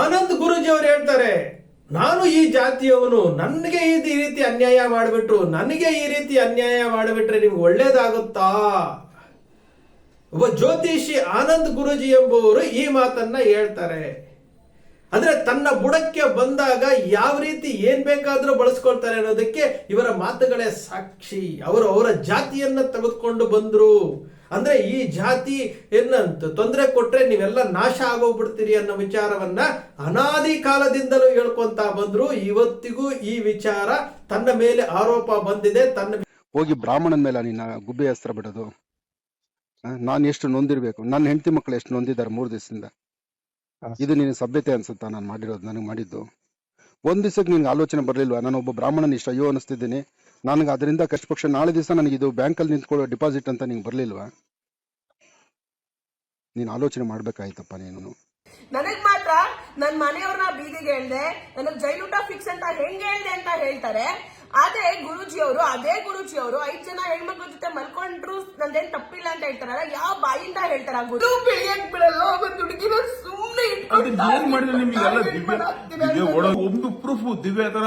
ಆನಂದ್ ಗುರುಜಿ ಅವರು ಹೇಳ್ತಾರೆ, ನಾನು ಈ ಜಾತಿಯವನು, ನನಗೆ ಈ ರೀತಿ ಅನ್ಯಾಯ ಮಾಡಿಬಿಟ್ರು, ನನಗೆ ಈ ರೀತಿ ಅನ್ಯಾಯ ಮಾಡಿಬಿಟ್ರೆ ನಿಮ್ಗೆ ಒಳ್ಳೇದಾಗುತ್ತಾ? ಒಬ್ಬ ಜ್ಯೋತಿಷಿ ಆನಂದ್ ಗುರುಜಿ ಎಂಬುವರು ಈ ಮಾತನ್ನ ಹೇಳ್ತಾರೆ. ಅಂದ್ರೆ ತನ್ನ ಬುಡಕ್ಕೆ ಬಂದಾಗ ಯಾವ ರೀತಿ ಏನ್ ಬೇಕಾದ್ರೂ ಬಳಸ್ಕೊಳ್ತಾರೆ ಅನ್ನೋದಕ್ಕೆ ಇವರ ಮಾತುಗಳೇ ಸಾಕ್ಷಿ. ಅವರು ಅವರ ಜಾತಿಯನ್ನ ತೆಗೆದುಕೊಂಡು ಬಂದ್ರು. ಅಂದ್ರೆ ಈ ಜಾತಿ ಏನಂತ ತೊಂದರೆ ಕೊಟ್ರೆ ನೀವೆಲ್ಲ ನಾಶ ಆಗೋಗ್ಬಿಡ್ತೀರಿ ಅನ್ನೋ ವಿಚಾರವನ್ನ ಅನಾದಿ ಕಾಲದಿಂದಲೂ ಹೇಳ್ಕೊಂತ ಬಂದ್ರು. ಇವತ್ತಿಗೂ ಈ ವಿಚಾರ ತನ್ನ ಮೇಲೆ ಆರೋಪ ಬಂದಿದೆ. ತನ್ನ ಹೋಗಿ ಬ್ರಾಹ್ಮಣನ ಮೇಲೆ ನಿನ್ನ ಗುಬ್ಬೆ ಅಸ್ತ್ರ ಬಿಡೋದು. ನಾನು ಎಷ್ಟು ನೊಂದಿರ್ಬೇಕು? ನನ್ನ ಹೆಂಡತಿ ಮಕ್ಕಳು ಎಷ್ಟು ನೊಂದಿದ್ದಾರೆ ಮೂರು ದಿವಸದಿಂದ? ಇದು ನಿನ್ನ ಸಭ್ಯತೆ ಅನ್ಸುತ್ತಾ ನಾನು ಮಾಡಿರೋದು ನನಗೆ ಮಾಡಿದ್ದು? ಒಂದ್ ದಿವಸಕ್ಕೆ ನಿನ್ಗೆ ಆಲೋಚನೆ ಬರಲಿಲ್ವಾ? ನಾನು ಒಬ್ಬ ಬ್ರಾಹ್ಮಣನ ಇಷ್ಟ ಅಯ್ಯೋ ಅನಿಸ್ತಿದ್ದೀನಿ ನನಗೆ ಅದರಿಂದ ಕಷ್ಟಪಕ್ಷ ನಾಳೆ ದಿವಸ ನನಗೆ ಇದು ಬ್ಯಾಂಕಲ್ಲಿ ನಿಂತ್ಕೊಳ್ಳೋ ಡಿಪಾಸಿಟ್ ಅಂತ ನಿಂಗೆ ಬರಲಿಲ್ವಾ? ನೀನು ಆಲೋಚನೆ ಮಾಡ್ಬೇಕಾಯ್ತಪ್ಪ ನೀನು. ನನಗ್ ಮಾತ್ರ ನನ್ ಮನೆಯವ್ರನ್ನ ಬೀದಿಗೆ ಹೇಳ್ದೆ ನನಗ್ ಜೈಲೂಟ ಫಿಕ್ಸ್ ಅಂತ ಹೆಂಗ್ ಹೇಳ್ದೆ ಅಂತ ಹೇಳ್ತಾರೆ. ಅದೇ ಗುರುಜಿ ಅವರು ಅದೇ ಗುರುಜಿ ಅವರು ಐದ್ ಜನ ಹೆಣ್ಮಕ್ಳ ಜೊತೆ ಮಲ್ಕೊಂಡ್ರು ನಂದೇನ್ ತಪ್ಪಿಲ್ಲ ಅಂತ ಹೇಳ್ತಾರಲ್ಲ ಯಾವ ಬಾಯಿಂದ ಹೇಳ್ತಾರ ಗುರು? ಬೆಳೆಯಕ್ ಬಿಡಲ್ಲ ಒಂದ್ ಹುಡುಗಿನ ಏನ್ ಮಾಡಿದ್ರೆ ದಿವ್ಯ ಪ್ರೂಫ್ ದಿವ್ಯ ತರ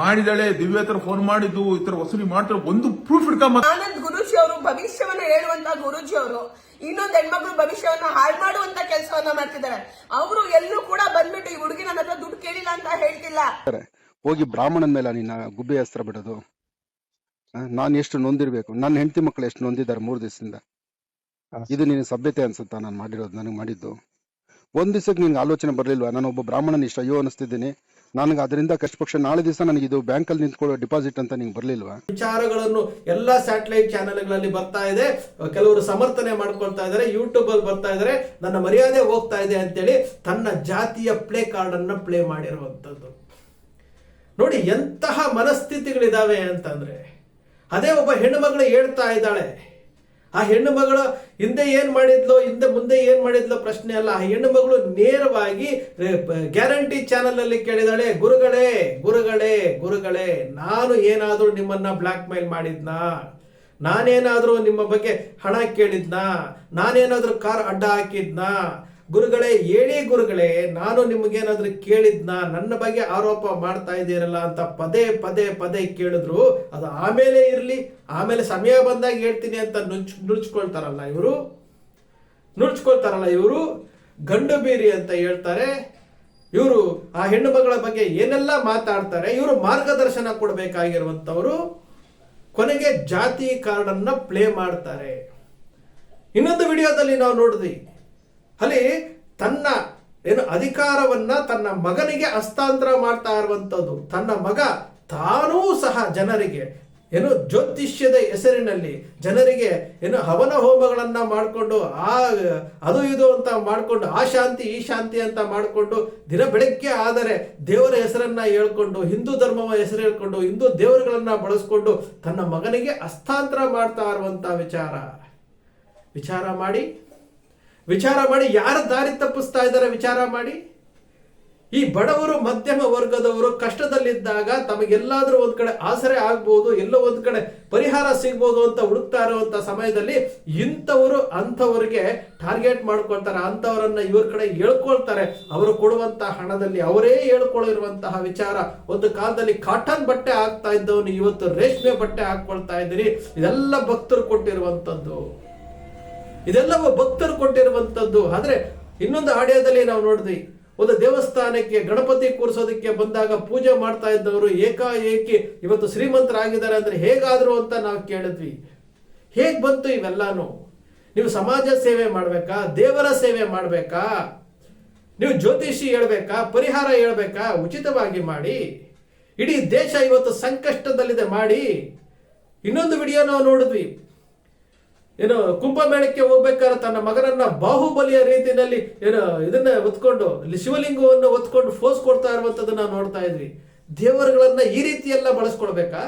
ಮಾಡಿದಾಳೆ ದಿವ್ಯ ತರ ಫೋನ್ ಮಾಡಿದ್ದು ಈ ತರ ವಸೂಲಿ ಮಾಡ್ತಾರೆ ಒಂದು ಪ್ರೂಫ್ ಇಟ್ಕೊಂಬ ಆನಂದ್ ಗುರುಜಿ ಅವರು ಭವಿಷ್ಯವನ್ನ ಹೇಳುವಂತ ಗುರುಜಿ ಅವರು. ಇನ್ನೊಂದ್ ಹೆಣ್ಮಕ್ಳು ಭವಿಷ್ಯವನ್ನ ಹಾಳು ಮಾಡುವಂತ ಕೆಲಸವನ್ನ ಮಾಡ್ತಿದ್ದಾರೆ. ಅವರು ಎಲ್ಲೂ ಕೂಡ ಬಂದ್ಬಿಟ್ಟು ಈ ಹುಡುಗಿ ನನ್ನ ಹತ್ರ ದುಡ್ಡು ಕೇಳಿಲ್ಲ ಅಂತ ಹೇಳ್ತಿಲ್ಲ. ಹೋಗಿ ಬ್ರಾಹ್ಮಣನ ಮೇಲೆ ನಿನ್ನ ಗುಬ್ಬೆ ಅಸ್ತ್ರ ಬಿಡೋದು. ನಾನು ಎಷ್ಟು ನೊಂದಿರ್ಬೇಕು? ನನ್ನ ಹೆಂಡತಿ ಮಕ್ಕಳು ಎಷ್ಟು ನೊಂದಿದ್ದಾರೆ ಮೂರು ದಿವಸದಿಂದ? ಇದು ನಿನ್ನ ಸಭ್ಯತೆ ಅನ್ಸುತ್ತಾ ನಾನು ಮಾಡಿರೋದು ನನಗೆ ಮಾಡಿದ್ದು? ಒಂದ್ ದಿವಸಕ್ಕೆ ನಿನ್ಗೆ ಆಲೋಚನೆ ಬರಲಿಲ್ವಾ? ನಾನು ಒಬ್ಬ ಬ್ರಾಹ್ಮಣನ ಇಷ್ಟ. ಅಯ್ಯೋ ಅನಿಸ್ತಿದ್ದೀನಿ. ನನಗೆ ಅದರಿಂದ ಕಷ್ಟ ಪಕ್ಷ ನಾಳೆ ದಿವಸ ನನಗೆ ಇದು ಬ್ಯಾಂಕ್ ಅಲ್ಲಿ ನಿಂತ್ಕೊಳ್ಳೋ ಡಿಪಾಸಿಟ್ ಅಂತ ನಿಂಗೆ ಬರಲಿಲ್ವಾ? ವಿಚಾರಗಳನ್ನು ಎಲ್ಲಾ ಸ್ಯಾಟಲೈಟ್ ಚಾನೆಲ್ಗಳಲ್ಲಿ ಬರ್ತಾ ಇದೆ. ಕೆಲವರು ಸಮರ್ಥನೆ ಮಾಡ್ಕೊಳ್ತಾ ಇದ್ದಾರೆ. ಯೂಟ್ಯೂಬ್ ಅಲ್ಲಿ ಬರ್ತಾ ಇದ್ದಾರೆ. ನನ್ನ ಮರ್ಯಾದೆ ಹೋಗ್ತಾ ಇದೆ ಅಂತೇಳಿ ತನ್ನ ಜಾತಿಯ ಪ್ಲೇ ಕಾರ್ಡ್ ಅನ್ನ ಪ್ಲೇ ಮಾಡಿರುವಂತದ್ದು ನೋಡಿ, ಎಂತಹ ಮನಸ್ಥಿತಿಗಳಿದಾವೆ ಅಂತಂದ್ರೆ, ಅದೇ ಒಬ್ಬ ಹೆಣ್ಣು ಮಗಳು ಹೇಳ್ತಾ ಇದ್ದಾಳೆ ಆ ಹೆಣ್ಣು ಮಗಳು ಹಿಂದೆ ಏನ್ ಮಾಡಿದ್ಲು, ಹಿಂದೆ ಮುಂದೆ ಏನ್ ಮಾಡಿದ್ಲು ಪ್ರಶ್ನೆ ಅಲ್ಲ. ಆ ಹೆಣ್ಣು ಮಗಳು ನೇರವಾಗಿ ಗ್ಯಾರಂಟಿ ಚಾನೆಲ್ ಅಲ್ಲಿ ಕೇಳಿದಾಳೆ, ಗುರುಗಳೇ ಗುರುಗಳೇ ಗುರುಗಳೇ, ನಾನು ಏನಾದರೂ ನಿಮ್ಮನ್ನ ಬ್ಲ್ಯಾಕ್ ಮೇಲ್ ಮಾಡಿದ್ನಾ? ನಾನೇನಾದರೂ ನಿಮ್ಮ ಬಗ್ಗೆ ಹಣ ಕೇಳಿದ್ನಾ? ನಾನೇನಾದರೂ ಕಾರ್ ಅಡ್ಡ ಹಾಕಿದ್ನಾ? ಗುರುಗಳೇ, ಹೇಳಿ ಗುರುಗಳೇ, ನಾನು ನಿಮಗೇನಾದ್ರೂ ಕೇಳಿದ್ನ? ನನ್ನ ಬಗ್ಗೆ ಆರೋಪ ಮಾಡ್ತಾ ಇದ್ದೀರಲ್ಲ ಅಂತ ಪದೇ ಪದೇ ಪದೇ ಕೇಳಿದ್ರು. ಅದು ಆಮೇಲೆ ಇರಲಿ, ಆಮೇಲೆ ಸಮಯ ಬಂದಾಗ ಹೇಳ್ತೀನಿ ಅಂತ ನುಚ್ ನುಡ್ಚ್ಕೊಳ್ತಾರಲ್ಲ ಇವರು? ನುಡ್ಚ್ಕೊಳ್ತಾರಲ್ಲ ಇವರು? ಗಂಡು ಬೀರಿ ಅಂತ ಹೇಳ್ತಾರೆ. ಇವರು ಆ ಹೆಣ್ಣು ಮಗಳ ಬಗ್ಗೆ ಏನೆಲ್ಲ ಮಾತಾಡ್ತಾರೆ, ಇವರು ಮಾರ್ಗದರ್ಶನ ಕೊಡಬೇಕಾಗಿರುವಂಥವರು ಕೊನೆಗೆ ಜಾತಿ ಕಾರ್ಡನ್ನ ಪ್ಲೇ ಮಾಡ್ತಾರೆ. ಇನ್ನೊಂದು ವಿಡಿಯೋದಲ್ಲಿ ನಾವು ನೋಡಿದ್ವಿ. ಅಲ್ಲಿ ತನ್ನ ಏನು ಅಧಿಕಾರವನ್ನ ತನ್ನ ಮಗನಿಗೆ ಹಸ್ತಾಂತರ ಮಾಡ್ತಾ ಇರುವಂಥದ್ದು. ತನ್ನ ಮಗ ತಾನೂ ಸಹ ಜನರಿಗೆ ಏನು ಜ್ಯೋತಿಷ್ಯದ ಹೆಸರಿನಲ್ಲಿ ಜನರಿಗೆ ಏನು ಹವನ ಹೋಮಗಳನ್ನ ಮಾಡಿಕೊಂಡು, ಆ, ಅದು ಇದು ಅಂತ ಮಾಡಿಕೊಂಡು, ಆ ಶಾಂತಿ, ಈ ಶಾಂತಿ ಅಂತ ಮಾಡಿಕೊಂಡು, ದಿನ ಬೆಳಗ್ಗೆ ಆದರೆ ದೇವರ ಹೆಸರನ್ನ ಹೇಳ್ಕೊಂಡು, ಹಿಂದೂ ಧರ್ಮವ ಹೆಸರು ಹೇಳ್ಕೊಂಡು, ಹಿಂದೂ ದೇವರುಗಳನ್ನ ಬಳಸ್ಕೊಂಡು ತನ್ನ ಮಗನಿಗೆ ಹಸ್ತಾಂತರ ಮಾಡ್ತಾ ಇರುವಂತ ವಿಚಾರ. ವಿಚಾರ ಮಾಡಿ ವಿಚಾರ ಮಾಡಿ, ಯಾರ ದಾರಿ ತಪ್ಪಿಸ್ತಾ ಇದ್ದಾರೆ ವಿಚಾರ ಮಾಡಿ? ಈ ಬಡವರು, ಮಧ್ಯಮ ವರ್ಗದವರು ಕಷ್ಟದಲ್ಲಿದ್ದಾಗ ತಮಗೆಲ್ಲಾದ್ರೂ ಒಂದ್ ಕಡೆ ಆಸರೆ ಆಗ್ಬೋದು, ಎಲ್ಲೋ ಒಂದ್ ಕಡೆ ಪರಿಹಾರ ಸಿಗ್ಬೋದು ಅಂತ ಹುಡುಕ್ತಾ ಇರುವಂತ ಸಮಯದಲ್ಲಿ ಇಂಥವರು ಅಂಥವ್ರಿಗೆ ಟಾರ್ಗೆಟ್ ಮಾಡ್ಕೊಳ್ತಾರೆ. ಅಂಥವರನ್ನ ಇವ್ರ ಕಡೆ ಹೇಳ್ಕೊಳ್ತಾರೆ. ಅವರು ಕೊಡುವಂತಹ ಹಣದಲ್ಲಿ ಅವರೇ ಹೇಳ್ಕೊಳ್ಳಿರುವಂತಹ ವಿಚಾರ. ಒಂದು ಕಾಲದಲ್ಲಿ ಕಾಟನ್ ಬಟ್ಟೆ ಹಾಕ್ತಾ ಇದ್ದವನು ಇವತ್ತು ರೇಷ್ಮೆ ಬಟ್ಟೆ ಹಾಕೊಳ್ತಾ ಇದ್ದೀರಿ ಇದೆಲ್ಲ ಭಕ್ತರು ಕೊಟ್ಟಿರುವಂತದ್ದು ಇದೆಲ್ಲವೂ ಭಕ್ತರು ಕೊಟ್ಟಿರುವಂತದ್ದು. ಆದರೆ ಇನ್ನೊಂದು ಆಡಿಯೋದಲ್ಲಿ ನಾವು ನೋಡಿದ್ವಿ, ಒಂದು ದೇವಸ್ಥಾನಕ್ಕೆ ಗಣಪತಿ ಕೂರಿಸೋದಕ್ಕೆ ಬಂದಾಗ ಪೂಜೆ ಮಾಡ್ತಾ ಇದ್ದವರು ಏಕಾಏಕಿ ಇವತ್ತು ಶ್ರೀಮಂತರಾಗಿದ್ದಾರೆ ಅಂದ್ರೆ ಹೇಗಾದ್ರು ಅಂತ ನಾವು ಕೇಳಿದ್ವಿ. ಹೇಗೆ ಬಂತು ಇವೆಲ್ಲಾನು? ನೀವು ಸಮಾಜ ಸೇವೆ ಮಾಡಬೇಕಾ? ದೇವರ ಸೇವೆ ಮಾಡಬೇಕಾ? ನೀವು ಜ್ಯೋತಿಷಿ ಹೇಳ್ಬೇಕಾ? ಪರಿಹಾರ ಹೇಳ್ಬೇಕಾ? ಉಚಿತವಾಗಿ ಮಾಡಿ. ಇಡೀ ದೇಶ ಇವತ್ತು ಸಂಕಷ್ಟದಲ್ಲಿದೆ, ಮಾಡಿ. ಇನ್ನೊಂದು ವಿಡಿಯೋ ನಾವು ನೋಡಿದ್ವಿ. ಏನು ಕುಂಭಮೇಳಕ್ಕೆ ಹೋಗ್ಬೇಕಾದ್ರೆ ತನ್ನ ಮಗನನ್ನ ಬಾಹುಬಲಿಯ ರೀತಿಯಲ್ಲಿ ಏನು ಇದನ್ನ ಒತ್ಕೊಂಡು ಶಿವಲಿಂಗವನ್ನು ಒತ್ಕೊಂಡು ಫೋಸ್ ಕೊಡ್ತಾ ಇರುವಂತದ್ದು ನಾವು ನೋಡ್ತಾ ಇದ್ವಿ. ದೇವರುಗಳನ್ನ ಈ ರೀತಿ ಎಲ್ಲ ಬಳಸ್ಕೊಳ್ಬೇಕಾ?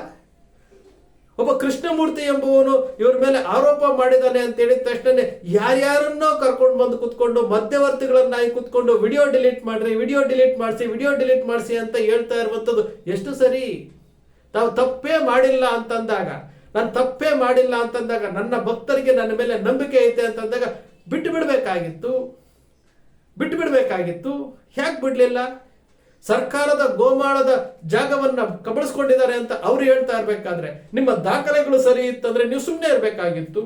ಒಬ್ಬ ಕೃಷ್ಣಮೂರ್ತಿ ಎಂಬುವನು ಇವ್ರ ಮೇಲೆ ಆರೋಪ ಮಾಡಿದಾನೆ ಅಂತ ಹೇಳಿದ ತಕ್ಷಣ ಯಾರ್ಯಾರನ್ನೋ ಕರ್ಕೊಂಡು ಬಂದು ಕುತ್ಕೊಂಡು ಮಧ್ಯವರ್ತಿಗಳನ್ನಾಗಿ ಕುತ್ಕೊಂಡು ವಿಡಿಯೋ ಡಿಲೀಟ್ ಮಾಡ್ರಿ ವಿಡಿಯೋ ಡಿಲೀಟ್ ಮಾಡಿಸಿ ವಿಡಿಯೋ ಡಿಲೀಟ್ ಮಾಡಿಸಿ ಅಂತ ಹೇಳ್ತಾ ಇರುವಂತದ್ದು ಎಷ್ಟು ಸರಿ? ತಾವು ತಪ್ಪೇ ಮಾಡಿಲ್ಲ ಅಂತಂದಾಗ ನಾನು ತಪ್ಪೇ ಮಾಡಿಲ್ಲ ಅಂತಂದಾಗ, ನನ್ನ ಭಕ್ತರಿಗೆ ನನ್ನ ಮೇಲೆ ನಂಬಿಕೆ ಐತೆ ಅಂತಂದಾಗ ಬಿಟ್ಟು ಬಿಡಬೇಕಾಗಿತ್ತು ಬಿಟ್ಟು ಬಿಡಬೇಕಾಗಿತ್ತು ಯಾಕೆ ಬಿಡಲಿಲ್ಲ. ಸರ್ಕಾರದ ಗೋಮಾಳದ ಜಾಗವನ್ನ ಕಬಳಿಸ್ಕೊಂಡಿದ್ದಾರೆ ಅಂತ ಅವ್ರು ಹೇಳ್ತಾ ಇರಬೇಕಾದ್ರೆ, ನಿಮ್ಮ ದಾಖಲೆಗಳು ಸರಿ ಇತ್ತಂದ್ರೆ ನೀವು ಸುಮ್ಮನೆ ಇರಬೇಕಾಗಿತ್ತು.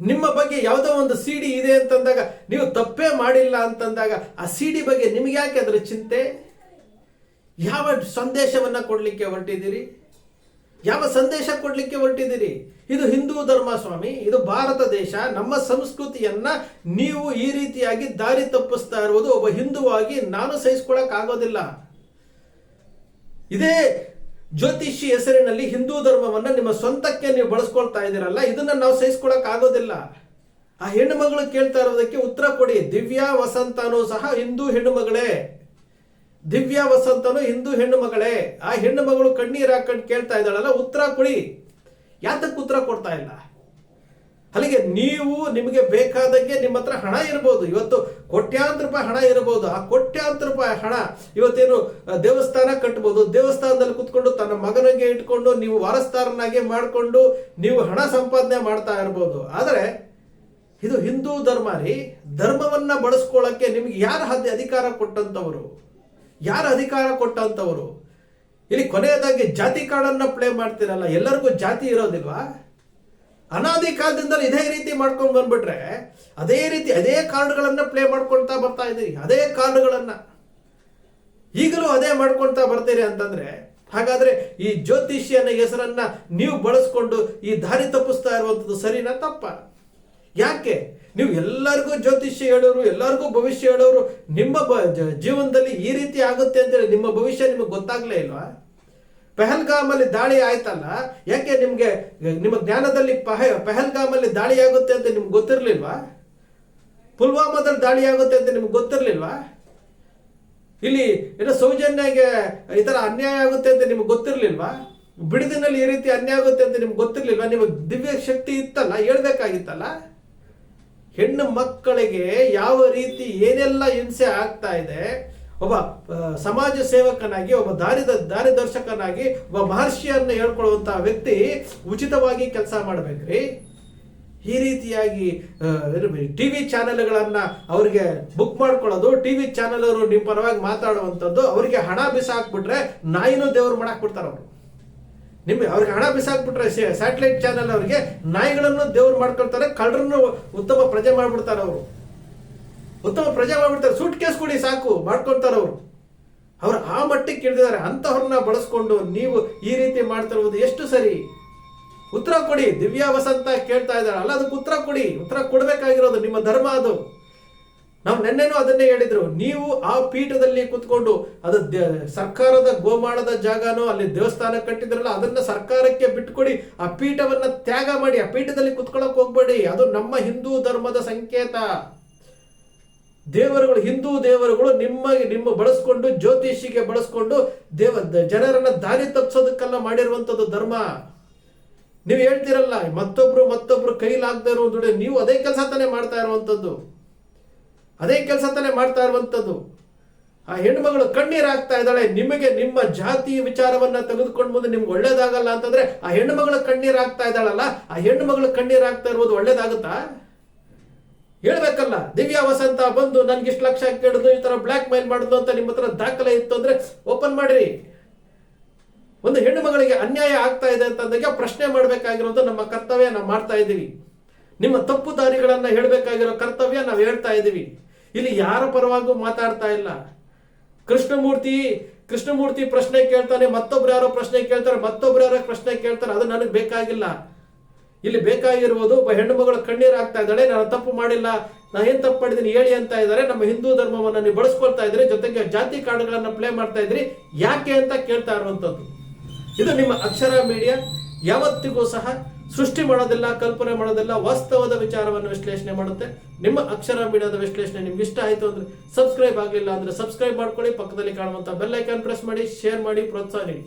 ನಿಮ್ಮ ಬಗ್ಗೆ ಯಾವುದೋ ಒಂದು ಸಿಡಿ ಇದೆ ಅಂತಂದಾಗ ನೀವು ತಪ್ಪೇ ಮಾಡಿಲ್ಲ ಅಂತಂದಾಗ ಆ ಸಿಡಿ ಬಗ್ಗೆ ನಿಮ್ಗೆ ಯಾಕೆ ಅದರ ಚಿಂತೆ? ಯಾವ ಸಂದೇಶವನ್ನ ಕೊಡಲಿಕ್ಕೆ ಹೊರಟಿದ್ದೀರಿ? ಯಾವ ಸಂದೇಶ ಕೊಡ್ಲಿಕ್ಕೆ ಹೊರಟಿದ್ದೀರಿ? ಇದು ಹಿಂದೂ ಧರ್ಮ ಸ್ವಾಮಿ ಇದು ಭಾರತ ದೇಶ, ನಮ್ಮ ಸಂಸ್ಕೃತಿಯನ್ನ ನೀವು ಈ ರೀತಿಯಾಗಿ ದಾರಿ ತಪ್ಪಿಸ್ತಾ ಇರುವುದು ಒಬ್ಬ ಹಿಂದೂವಾಗಿ ನಾನು ಸಹಿಸ್ಕೊಳಕ್ ಆಗೋದಿಲ್ಲ. ಇದೇ ಜ್ಯೋತಿಷಿ ಹೆಸರಿನಲ್ಲಿ ಹಿಂದೂ ಧರ್ಮವನ್ನ ನಿಮ್ಮ ಸ್ವಂತಕ್ಕೆ ನೀವು ಬಳಸ್ಕೊಳ್ತಾ ಇದ್ದೀರಲ್ಲ, ಇದನ್ನ ನಾವು ಸಹಿಸ್ಕೊಳಕ್ ಆಗೋದಿಲ್ಲ. ಆ ಹೆಣ್ಣು ಮಗಳು ಕೇಳ್ತಾ ಇರೋದಕ್ಕೆ ಉತ್ತರ ಕೊಡಿ. ದಿವ್ಯಾ ವಸಂತನೂ ಸಹ ಹಿಂದೂ ಹೆಣ್ಣು ಮಗಳೇ. ದಿವ್ಯಾ ವಸಂತನು ಹಿಂದೂ ಹೆಣ್ಣು ಮಗಳೇ, ಆ ಹೆಣ್ಣು ಮಗಳು ಕಣ್ಣೀರು ಹಾಕೊಂಡು ಕೇಳ್ತಾ ಇದ್ದಾಳಲ್ಲ, ಉತ್ತರ ಕೊಡಿ. ಯಾತಕ್ಕೆ ಉತ್ತರ ಕೊಡ್ತಾ ಇಲ್ಲ? ಅಲ್ಲಿಗೆ ನೀವು ನಿಮಗೆ ಬೇಕಾದಂಗೆ ನಿಮ್ಮ ಹತ್ರ ಹಣ ಇರ್ಬೋದು. ಇವತ್ತು ಕೋಟ್ಯಾಂತರ ರೂಪಾಯಿ ಹಣ ಇರಬಹುದು ಆ ಕೋಟ್ಯಾಂತರ ರೂಪಾಯಿ ಹಣ ಇವತ್ತೇನು ದೇವಸ್ಥಾನ ಕಟ್ಬೋದು. ದೇವಸ್ಥಾನದಲ್ಲಿ ಕುತ್ಕೊಂಡು ತನ್ನ ಮಗನಿಗೆ ಇಟ್ಕೊಂಡು ನೀವು ವಾರಸ್ತಾರನಾಗೆ ಮಾಡಿಕೊಂಡು ನೀವು ಹಣ ಸಂಪಾದನೆ ಮಾಡ್ತಾ ಇರ್ಬೋದು. ಆದರೆ ಇದು ಹಿಂದೂ ಧರ್ಮ ರೀ. ಧರ್ಮವನ್ನ ಬಳಸ್ಕೊಳ್ಳಕ್ಕೆ ನಿಮ್ಗೆ ಯಾರು ಅಧಿಕಾರ ಕೊಟ್ಟಂತವರು ಯಾರು ಅಧಿಕಾರ ಕೊಟ್ಟಂಥವರು ಇಲ್ಲಿ ಕೊನೆಯದಾಗಿ ಜಾತಿ ಕಾರ್ಡನ್ನು ಪ್ಲೇ ಮಾಡ್ತೀರಲ್ಲ, ಎಲ್ಲರಿಗೂ ಜಾತಿ ಇರೋದಿಲ್ವಾ? ಅನಾದಿ ಕಾಲದಿಂದಲೂ ಇದೇ ರೀತಿ ಮಾಡ್ಕೊಂಡು ಬಂದ್ಬಿಟ್ರೆ, ಅದೇ ರೀತಿ ಅದೇ ಕಾರ್ಡ್ಗಳನ್ನ ಪ್ಲೇ ಮಾಡ್ಕೊಳ್ತಾ ಬರ್ತಾ ಇದ್ದೀರಿ ಅದೇ ಕಾರ್ಡ್ಗಳನ್ನ. ಈಗಲೂ ಅದೇ ಮಾಡ್ಕೊಳ್ತಾ ಬರ್ತೀರಿ ಅಂತಂದ್ರೆ, ಹಾಗಾದ್ರೆ ಈ ಜ್ಯೋತಿಷ್ಯನ ಹೆಸರನ್ನ ನೀವು ಬಳಸ್ಕೊಂಡು ಈ ದಾರಿ ತಪ್ಪಿಸ್ತಾ ಇರುವಂಥದ್ದು ಸರಿನಾ ತಪ್ಪ? ಯಾಕೆ? ನೀವು ಎಲ್ಲರಿಗೂ ಜ್ಯೋತಿಷ್ಯ ಹೇಳೋರು, ಎಲ್ಲರಿಗೂ ಭವಿಷ್ಯ ಹೇಳೋರು, ನಿಮ್ಮ ಬ- ಜೀವನದಲ್ಲಿ ಈ ರೀತಿ ಆಗುತ್ತೆ ಅಂತೇಳಿ ನಿಮ್ಮ ಭವಿಷ್ಯ ನಿಮಗೆ ಗೊತ್ತಾಗ್ಲೇ ಇಲ್ವಾ? ಪೆಹಲ್ಗಾಮಲ್ಲಿ ದಾಳಿ ಆಯ್ತಲ್ಲ? ಯಾಕೆ ನಿಮಗೆ, ನಿಮ್ಮ ಜ್ಞಾನದಲ್ಲಿ ಪಹ ಪೆಹಲ್ಗಾಮ್ ಅಲ್ಲಿ ದಾಳಿ ಆಗುತ್ತೆ ಅಂತ ನಿಮ್ಗೆ ಗೊತ್ತಿರಲಿಲ್ವಾ? ಪುಲ್ವಾಮಾದಲ್ಲಿ ದಾಳಿ ಆಗುತ್ತೆ ಅಂತ ನಿಮ್ಗೆ ಗೊತ್ತಿರಲಿಲ್ವಾ? ಇಲ್ಲಿ, ಏನೋ ಸೌಜನ್ಯಗೆ ಈ ಥರ ಅನ್ಯಾಯ ಆಗುತ್ತೆ ಅಂತ ನಿಮ್ಗೆ ಗೊತ್ತಿರಲಿಲ್ವಾ? ಬಿಡದಿನಲ್ಲಿ ಈ ರೀತಿ ಅನ್ಯಾಯ ಆಗುತ್ತೆ ಅಂತ ನಿಮ್ಗೆ ಗೊತ್ತಿರಲಿಲ್ವಾ? ನಿಮಗೆ ದಿವ್ಯ ಶಕ್ತಿ ಇತ್ತಲ್ಲ, ಹೇಳ್ಬೇಕಾಗಿತ್ತಲ್ಲ? ಹೆಣ್ಣು ಮಕ್ಕಳಿಗೆ ಯಾವ ರೀತಿ ಏನೆಲ್ಲ ಹಿಂಸೆ ಆಗ್ತಾ ಇದೆ, ಒಬ್ಬ ಸಮಾಜ ಸೇವಕನಾಗಿ, ಒಬ್ಬ ದಾರಿ ದಾರಿದರ್ಶಕನಾಗಿ ಒಬ್ಬ ಮಹರ್ಷಿಯನ್ನು ಹೇಳ್ಕೊಳ್ಳುವಂತಹ ವ್ಯಕ್ತಿ ಉಚಿತವಾಗಿ ಕೆಲಸ ಮಾಡ್ಬೇಕ್ರಿ. ಈ ರೀತಿಯಾಗಿ ಟಿ ವಿ ಚಾನೆಲ್ಗಳನ್ನ ಅವ್ರಿಗೆ ಬುಕ್ ಮಾಡ್ಕೊಳ್ಳೋದು ಟಿವಿ ಚಾನೆಲ್ ಅವರು ನಿಮ್ಮ ಪರವಾಗಿ ಮಾತಾಡುವಂಥದ್ದು, ಅವರಿಗೆ ಹಣ ಬಿಸಾಕ್ಬಿಟ್ರೆ ನಾಯಿನೂ ದೇವ್ರು ಮಾಡಾಕ್ಬಿಡ್ತಾರ ಅವರು. ನಿಮ್ಗೆ ಅವ್ರಿಗೆ ಹಣ ಬಿಸಾಕ್ಬಿಟ್ರೆ ಸ್ಯಾಟಲೈಟ್ ಚಾನೆಲ್ ಅವರಿಗೆ ನಾಯಿಗಳನ್ನು ದೇವ್ರು ಮಾಡ್ಕೊಳ್ತಾರೆ, ಕಳ್ಳರನ್ನು ಉತ್ತಮ ಪ್ರಜೆ ಮಾಡ್ಬಿಡ್ತಾರೆ ಅವರು. ಉತ್ತಮ ಪ್ರಜೆ ಮಾಡ್ಬಿಡ್ತಾರೆ. ಸೂಟ್ ಕೇಸ್ ಕೊಡಿ ಸಾಕು, ಮಾಡ್ಕೊಳ್ತಾರೆ ಅವರು. ಅವ್ರು ಆ ಮಟ್ಟಕ್ಕೆ ಇಳಿದಿದ್ದಾರೆ. ಅಂಥವ್ರನ್ನ ಬಳಸ್ಕೊಂಡು ನೀವು ಈ ರೀತಿ ಮಾಡ್ತಿರುವುದು ಎಷ್ಟು ಸರಿ? ಉತ್ತರ ಕೊಡಿ. ದಿವ್ಯಾ ವಸಂತ ಕೇಳ್ತಾ ಇದ್ದಾಳಲ್ಲ ಅದಕ್ಕೆ ಉತ್ತರ ಕೊಡಿ. ಉತ್ತರ ಕೊಡಬೇಕಾಗಿರೋದು ನಿಮ್ಮ ಧರ್ಮ ಅದು. ನಾವು ನೆನ್ನೆನೂ ಅದನ್ನೇ ಹೇಳಿದ್ರು. ನೀವು ಆ ಪೀಠದಲ್ಲಿ ಕುತ್ಕೊಂಡು ಅದು ಸರ್ಕಾರದ ಗೋಮಾಳದ ಜಾಗನೋ ಅಲ್ಲಿ ದೇವಸ್ಥಾನ ಕಟ್ಟಿದ್ರಲ್ಲ ಅದನ್ನ ಸರ್ಕಾರಕ್ಕೆ ಬಿಟ್ಕೊಡಿ, ಆ ಪೀಠವನ್ನ ತ್ಯಾಗ ಮಾಡಿ, ಆ ಪೀಠದಲ್ಲಿ ಕುತ್ಕೊಳ್ಳೋಕೆ ಹೋಗ್ಬೇಡಿ. ಅದು ನಮ್ಮ ಹಿಂದೂ ಧರ್ಮದ ಸಂಕೇತ. ದೇವರುಗಳು, ಹಿಂದೂ ದೇವರುಗಳು ನಿಮ್ಮ ನಿಮ್ಮ ಬಳಸ್ಕೊಂಡು, ಜ್ಯೋತಿಷಿಗೆ ಬಳಸ್ಕೊಂಡು ದೇವ ಜನರನ್ನ ದಾರಿ ತಪ್ಪಿಸೋದಕ್ಕೆಲ್ಲ ಮಾಡಿರುವಂತದ್ದು ಧರ್ಮ. ನೀವು ಹೇಳ್ತಿರಲ್ಲ, ಮತ್ತೊಬ್ರು ಮತ್ತೊಬ್ರು ಕೈಲಾಗದೆ ಇರುವುದು, ನೀವು ಅದೇ ಕೆಲಸ ತಾನೇ ಮಾಡ್ತಾ ಇರುವಂತದ್ದು ಅದೇ ಕೆಲಸ ತಾನೇ ಮಾಡ್ತಾ ಇರುವಂತದ್ದು ಆ ಹೆಣ್ಮಗಳು ಕಣ್ಣೀರಾಗ್ತಾ ಇದ್ದಾಳೆ, ನಿಮಗೆ ನಿಮ್ಮ ಜಾತಿ ವಿಚಾರವನ್ನ ತೆಗೆದುಕೊಂಡು ಮುಂದೆ ನಿಮ್ಗೆ ಒಳ್ಳೇದಾಗಲ್ಲ ಅಂತಂದ್ರೆ ಆ ಹೆಣ್ಣುಮಗಳ ಕಣ್ಣೀರಾಗ್ತಾ ಇದ್ದಾಳಲ್ಲ, ಆ ಹೆಣ್ಣು ಕಣ್ಣೀರಾಗ್ತಾ ಇರುವುದು ಒಳ್ಳೇದಾಗುತ್ತಾ? ಹೇಳ್ಬೇಕಲ್ಲ, ದಿವ್ಯಾ ವಸಂತ ಬಂದು ನನ್ಗೆ ಇಷ್ಟು ಲಕ್ಷ ಕೇಳಿದ್ರು ಈ ತರ ಬ್ಲಾಕ್ ಮೇಲ್ ಮಾಡಿದ್ರು ಅಂತ ನಿಮ್ಮ ಹತ್ರ ದಾಖಲೆ ಇತ್ತು ಅಂದ್ರೆ ಓಪನ್ ಮಾಡಿರಿ. ಒಂದು ಹೆಣ್ಣು ಮಗಳಿಗೆ ಅನ್ಯಾಯ ಆಗ್ತಾ ಇದೆ ಅಂತಂದಾಗ ಪ್ರಶ್ನೆ ಮಾಡಬೇಕಾಗಿರೋದು ನಮ್ಮ ಕರ್ತವ್ಯ ನಾವು ಮಾಡ್ತಾ ಇದ್ದೀವಿ. ನಿಮ್ಮ ತಪ್ಪು ದಾರಿಗಳನ್ನ ಹೇಳಬೇಕಾಗಿರೋ ಕರ್ತವ್ಯ ನಾವು ಹೇಳ್ತಾ ಇದ್ದೀವಿ. ಇಲ್ಲಿ ಯಾರ ಪರವಾಗೂ ಮಾತಾಡ್ತಾ ಇಲ್ಲ. ಕೃಷ್ಣಮೂರ್ತಿ ಕೃಷ್ಣಮೂರ್ತಿ ಪ್ರಶ್ನೆ ಕೇಳ್ತಾನೆ, ಮತ್ತೊಬ್ರು ಯಾರೋ ಪ್ರಶ್ನೆ ಕೇಳ್ತಾರೆ, ಮತ್ತೊಬ್ರು ಯಾರೋ ಪ್ರಶ್ನೆ ಕೇಳ್ತಾರೆ, ಅದು ನನಗೆ ಬೇಕಾಗಿಲ್ಲ. ಇಲ್ಲಿ ಬೇಕಾಗಿರುವುದು ಒಬ್ಬ ಹೆಣ್ಣು ಮಗಳು ಕಣ್ಣೀರು ಆಗ್ತಾ ಇದ್ದಾಳೆ, ನಾನು ತಪ್ಪು ಮಾಡಿಲ್ಲ, ನಾನು ಏನು ತಪ್ಪು ಮಾಡಿದ್ದೀನಿ ಹೇಳಿ ಅಂತ ಇದ್ದಾರೆ, ನಮ್ಮ ಹಿಂದೂ ಧರ್ಮವನ್ನು ನೀವು ಬಳಸ್ಕೊಳ್ತಾ ಇದ್ರಿ ಜೊತೆಗೆ ಜಾತಿ ಕಾರ್ಡ್ಗಳನ್ನ ಪ್ಲೇ ಮಾಡ್ತಾ ಇದ್ರಿ ಯಾಕೆ ಅಂತ ಕೇಳ್ತಾ ಇರುವಂತದ್ದು ಇದು ನಿಮ್ಮ ಅಕ್ಷರ ಮೀಡಿಯಾ, ಯಾವತ್ತಿಗೂ ಸಹ ಸೃಷ್ಟಿ ಮಾಡೋದಿಲ್ಲ, ಕಲ್ಪನೆ ಮಾಡೋದಿಲ್ಲ, ವಾಸ್ತವದ ವಿಚಾರವನ್ನು ವಿಶ್ಲೇಷಣೆ ಮಾಡುತ್ತೆ. ನಿಮ್ಮ ಅಕ್ಷರ ಮೀಡಿಯಾದ ವಿಶ್ಲೇಷಣೆ ನಿಮ್ಗೆ ಇಷ್ಟ ಆಯ್ತು ಅಂದ್ರೆ ಸಬ್ಸ್ಕ್ರೈಬ್ ಆಗಲಿಲ್ಲ ಅಂದ್ರೆ ಸಬ್ಸ್ಕ್ರೈಬ್ ಮಾಡ್ಕೊಳ್ಳಿ. ಪಕ್ಕದಲ್ಲಿ ಕಾಣುವಂತ ಬೆಲ್ ಐಕಾನ್ ಪ್ರೆಸ್ ಮಾಡಿ ಶೇರ್ ಮಾಡಿ, ಪ್ರೋತ್ಸಾಹ ನೀಡಿ.